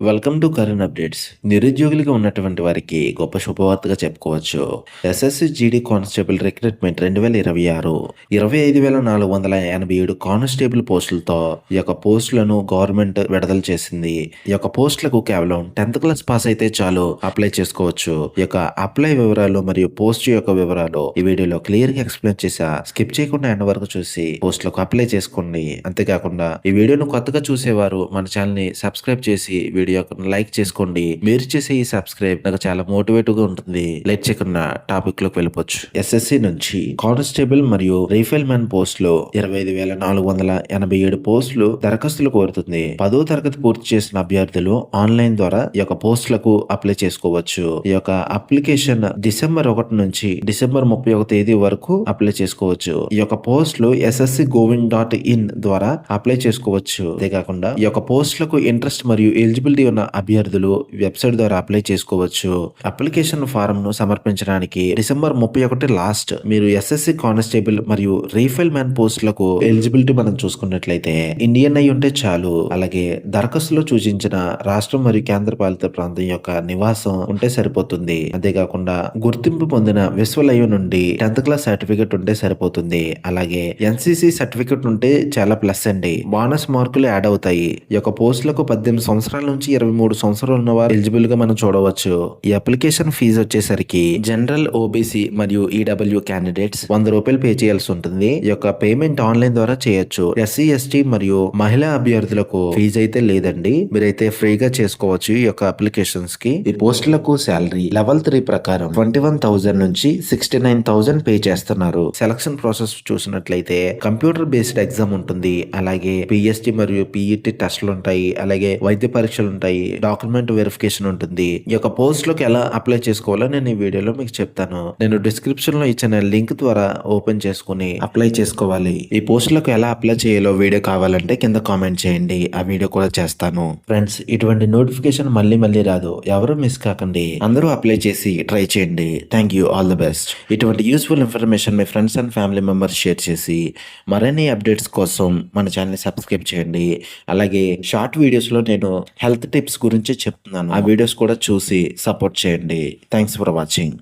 Welcome to current updates నిరుద్యోగులుగా ఉన్నటువంటి వారికి గొప్ప శుభవార్తగా చెప్పుకోవచ్చు. ఎస్ఎస్సి జీడీ కానిస్టేబుల్ రిక్రూట్మెంట్ రెండు వేల ఇరవై ఆరు ఇరవై ఐదు వేల నాలుగు వందల ఎనభై ఏడు కానిస్టేబుల్ పోస్టులతో ఈ యొక్క పోస్టులను గవర్నమెంట్ విడుదల చేసింది. ఈ యొక్క పోస్టులకు కేవలం టెన్త్ క్లాస్ పాస్ అయితే చాలు. అప్లై చేసుకోవచ్చు. ఈ యొక్క అప్లై వివరాలు మరియు పోస్ట్ యొక్క వివరాలు ఈ వీడియోలో క్లియర్గా ఎక్స్ప్లెయిన్ చేసా. స్కిప్ చేయకుండా ఎండ్ వరకు చూసి పోస్టులకు అప్లై చేసుకోండి. అంతేకాకుండా ఈ వీడియోను కొత్తగా చూసేవారు మన ఛానల్ని సబ్స్క్రైబ్ చేసి వీడియో లైక్ చేసుకోండి. మీరు చేసే ఈ సబ్స్క్రైబ్ నాకు చాలా మోటివేట్గా ఉంటుంది. లైట్ చేయకుండా టాపిక్లోకి వెళ్ళిపోవచ్చు. ఎస్ఎస్సి నుంచి కానిస్టేబుల్ మరియు రీఫైల్ మ్యాన్ పోస్టులు ఇరవై ఐదు వేల నాలుగు వందల ఎనభై ఏడు పోస్టులు దరఖాస్తులు కోరుతుంది. పదో తరగతి పూర్తి చేసిన అభ్యర్థులు ఆన్లైన్ ద్వారా ఈ యొక్క పోస్టులకు అప్లై చేసుకోవచ్చు. ఈ యొక్క అప్లికేషన్ డిసెంబర్ ఒకటి నుంచి డిసెంబర్ ముప్పై ఒక తేదీ వరకు అప్లై చేసుకోవచ్చు. ఈ యొక్క పోస్టులు ఎస్ఎస్సి గోవింద్ డాట్ ఇన్ ద్వారా అప్లై చేసుకోవచ్చు. అంతేకాకుండా ఈ యొక్క పోస్టులకు ఇంట్రెస్ట్ మరియు ఎలిజిబిలిటీ ఉన్న అభ్యర్థులు వెబ్సైట్ ద్వారా అప్లై చేసుకోవచ్చు. అప్లికేషన్ ఫారం ను సమర్పించడానికి డిసెంబర్ ముప్పై ఒకటి లాస్ట్ మీరు ఎస్ఎస్సి కానిస్టేబుల్ మరియు రీఫైల్ మ్యాన్ పోస్టులకు ఎలిజిబిలిటీ మనం చూసుకున్నట్లయితే ఇండియన్ అయి ఉంటే చాలు. అలాగే దరఖాస్తులో సూచించిన రాష్ట్రం మరియు కేంద్ర పాలిత ప్రాంతం యొక్క నివాసం ఉంటే సరిపోతుంది. అంతేకాకుండా గుర్తింపు పొందిన విశ్వలయ నుండి టెన్త్ క్లాస్ సర్టిఫికేట్ ఉంటే సరిపోతుంది. అలాగే ఎన్సిసి సర్టిఫికేట్ ఉంటే చాలా ప్లస్ అండి. బోనస్ మార్కులు యాడ్ అవుతాయి. ఈ యొక్క పోస్టులకు పద్దెనిమిది సంవత్సరాల నుంచి ఇరవై మూడు సంవత్సరాలు ఉన్న వారు ఎలిజిబుల్గా మనం చూడవచ్చు. ఈ అప్లికేషన్ ఫీజు వచ్చేసరికి జనరల్ ఓబీసీ మరియు ఈడబ్ల్యూ క్యాండిడేట్స్ వంద రూపాయలు పే చేయాల్సి ఉంటుంది. ఈ యొక్క పేమెంట్ ఆన్లైన్ ద్వారా చేయొచ్చు. ఎస్సీ ఎస్టీ మరియు మహిళా అభ్యర్థులకు ఫీజు అయితే లేదండి. మీరైతే ఫ్రీగా చేసుకోవచ్చు ఈ యొక్క అప్లికేషన్స్కి ఈ పోస్టులకు శాలరీ లెవెల్ త్రీ ప్రకారం ట్వంటీ వన్ థౌసండ్ నుంచి సిక్స్టీ నైన్ థౌసండ్ పే చేస్తున్నారు. సెలక్షన్ ప్రాసెస్ చూసినట్లయితే కంప్యూటర్ బేస్డ్ ఎగ్జామ్ ఉంటుంది. అలాగే పిఎస్టీ మరియు పిఈటి టెస్ట్లు ఉంటాయి. అలాగే వైద్య పరీక్షలు ఉంటాయి డాక్యుమెంట్ వెరిఫికేషన్ ఉంటుంది. ఈ యొక్క పోస్ట్లోకి ఎలా అప్లై చేసుకోవాలో నేను ఈ వీడియోలో మీకు చెప్తాను. నేను డిస్క్రిప్షన్లో ఇచ్చిన లింక్ ద్వారా ఓపెన్ చేసుకుని అప్లై చేసుకోవాలి. ఈ పోస్ట్లకు ఎలా అప్లై చేయాలో వీడియో కావాలంటే కింద కామెంట్ చేయండి. ఆ వీడియో కూడా చేస్తాను. ఫ్రెండ్స్ ఇటువంటి నోటిఫికేషన్ మళ్ళీ మళ్ళీ రాదు. ఎవరు మిస్ కాకండి. అందరూ అప్లై చేసి ట్రై చేయండి. Thank you all the best ఇటువంటి useful information me friends and family members share చేసి మరిన్ని అప్డేట్స్ కోసం మన ఛానల్ సబ్స్క్రైబ్ చేయండి. అలాగే షార్ట్ వీడియోస్లో నేను హెల్త్ టిప్స్ గురించి చెప్తున్నాను. ఆ వీడియోస్ కూడా చూసి సపోర్ట్ చేయండి. Thanks for watching.